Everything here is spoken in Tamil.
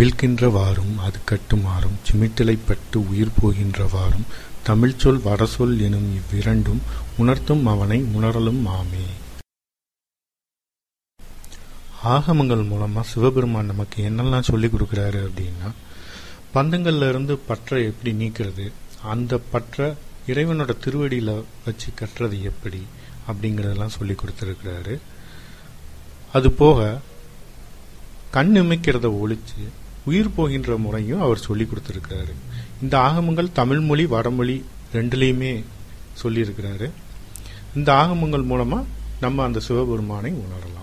அவிழ்க்கின்றவாறும் அது கட்டுமாறும் சிமிட்டிலைப்பட்டு உயிர் போகின்றவாறும் தமிழ்ச்சொல் வடசொல் எனும் இவ்விரண்டும் உணர்த்தும் அவனை உணரலும் ஆமே ஆகமங்கள் மூலமாக சிவபெருமான் நமக்கு என்னெல்லாம் சொல்லி கொடுக்குறாரு அப்படின்னா பந்தங்கள்ல இருந்து பற்றை எப்படி நீக்கிறது அந்த பற்றை இறைவனோட திருவடியில் வச்சு கட்டுறது எப்படி அப்படிங்கிறதெல்லாம் சொல்லி கொடுத்துருக்கிறாரு. அது போக கண் இமைக்கிறத ஒழிச்சு உயிர் போகின்ற முறையும் அவர் சொல்லி கொடுத்துருக்கிறாரு. இந்த ஆகமங்கள் தமிழ் மொழி வடமொழி ரெண்டுலேயுமே சொல்லியிருக்கிறாரு. இந்த ஆகமங்கள் மூலமாக நம்ம அந்த சிவபெருமானை உணரலாம்.